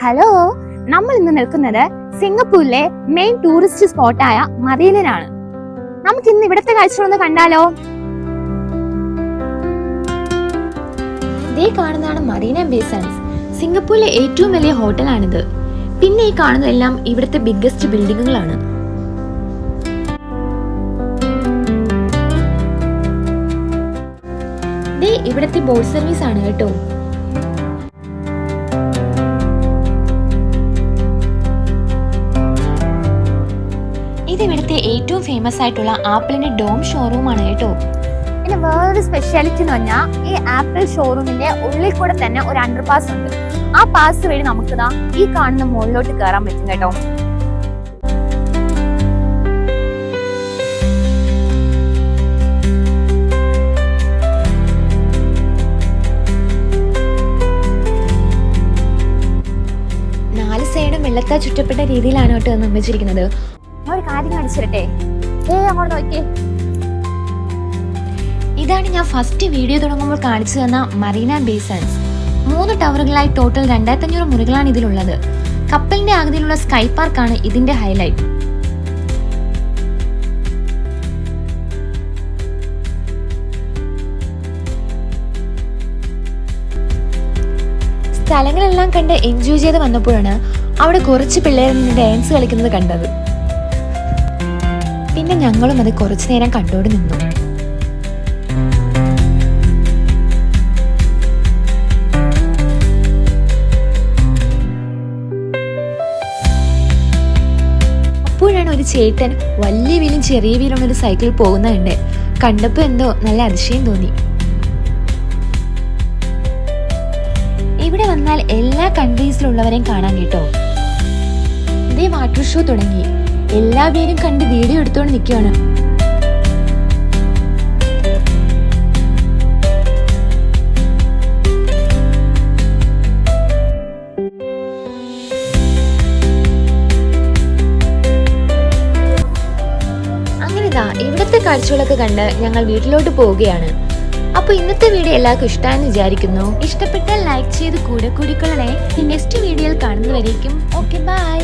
Hello നമ്മൾ ഇന്ന് നിൽക്കുന്നത് സിംഗപ്പൂരിലെ മെയിൻ ടൂറിസ്റ്റ് സ്പോട്ടായ മറീനിലാണ് നമുക്ക് ഇന്ന് ഇവിടുത്തെ കാഴ്ചകളൊന്ന് കണ്ടാലോ? ദേ കാണുന്നതാണ് മറീന ബേസൻസ് സിംഗപ്പൂരിലെ ഏറ്റവും വലിയ ഹോട്ടലാണിത് പിന്നെ ഈ കാണുന്നതെല്ലാം ഇവിടുത്തെ ബിഗ്ഗസ്റ്റ് ബിൽഡിങ്ങുകളാണ് ഇവിടുത്തെ ബോട്ട് സർവീസ് ആണ് കേട്ടോ. ഇത് ഇവിടുത്തെ ഏറ്റവും ഫേമസ് ആയിട്ടുള്ള ആപ്പിളിന്റെ ഡോം ഷോറൂം ആണ് കേട്ടോ. പിന്നെ വേറൊരു സ്പെഷ്യാലിറ്റി എന്ന് പറഞ്ഞാൽ ഈ ആപ്പിൾ ഷോറൂമിന്റെ ഉള്ളിൽ കൂടെ തന്നെ ഒരു അണ്ടർ പാസ് ഉണ്ട്. ആ പാസ് വഴി നമുക്ക് ദാ ഈ കാണുന്ന മുകളിലോട്ട് കയറാൻ പറ്റും കേട്ടോ. നാല് സൈഡും വെള്ളത്താൽ ചുറ്റപ്പെട്ട രീതിയിലാണ് കേട്ടോ നിർമ്മിച്ചിരിക്കുന്നത്. ഒരു കാണിച്ചിരട്ടെ ഏ അങ്ങോട്ട് നോക്കിയേ ഇതാണ് ഞാൻ ഫസ്റ്റ് വീഡിയോ തുടങ്ങുമ്പോൾ കാണിച്ചു തന്ന മറീന ബേസൻസ് മൂന്ന് ടവറുകളായി ടോട്ടൽ രണ്ടായിരത്തി അഞ്ഞൂറ് മുറികളാണ് ഇതിലുള്ളത്. കപ്പലിന്റെ ആകൃതിയിലുള്ള സ്കൈ പാർക്കാണ് ഇതിന്റെ ഹൈലൈറ്റ് സ്ഥലങ്ങളെല്ലാം കണ്ട് എൻജോയ് ചെയ്ത് വന്നപ്പോഴാണ് അവിടെ കുറച്ച് പിള്ളേർ ഡാൻസ് കളിക്കുന്നത് കണ്ടത്. പിന്നെ ഞങ്ങളും അത് കുറച്ചു നേരം കണ്ടോട് നിന്നു. അപ്പോഴാണ് ഒരു ചേട്ടൻ വലിയ വീലും ചെറിയ വീലും ഒരു സൈക്കിൾ പോകുന്നുണ്ട് കണ്ടപ്പോ എന്തോ നല്ല അതിശയം തോന്നി. ഇവിടെ വന്നാൽ എല്ലാ കൺട്രീസിലുള്ളവരെയും കാണാൻ കേട്ടോ. ഇതേ വാട്ടർ ഷോ തുടങ്ങി. എല്ലാ പേരും കണ്ട് വീഡിയോ എടുത്തോണ്ട് നിൽക്കുകയാണ് കാഴ്ചകളൊക്കെ കണ്ട് ഞങ്ങൾ വീട്ടിലോട്ട് പോവുകയാണ്. അപ്പൊ ഇന്നത്തെ വീഡിയോ എല്ലാവർക്കും ഇഷ്ടമായെന്ന് വിചാരിക്കുന്നു. ഇഷ്ടപ്പെട്ടാൽ ലൈക്ക് ചെയ്ത് കൂടെ കൂടിക്കൊള്ളണേ. നെക്സ്റ്റ് വീഡിയോയിൽ കാണുന്നവരേക്കും ഓക്കെ ബൈ.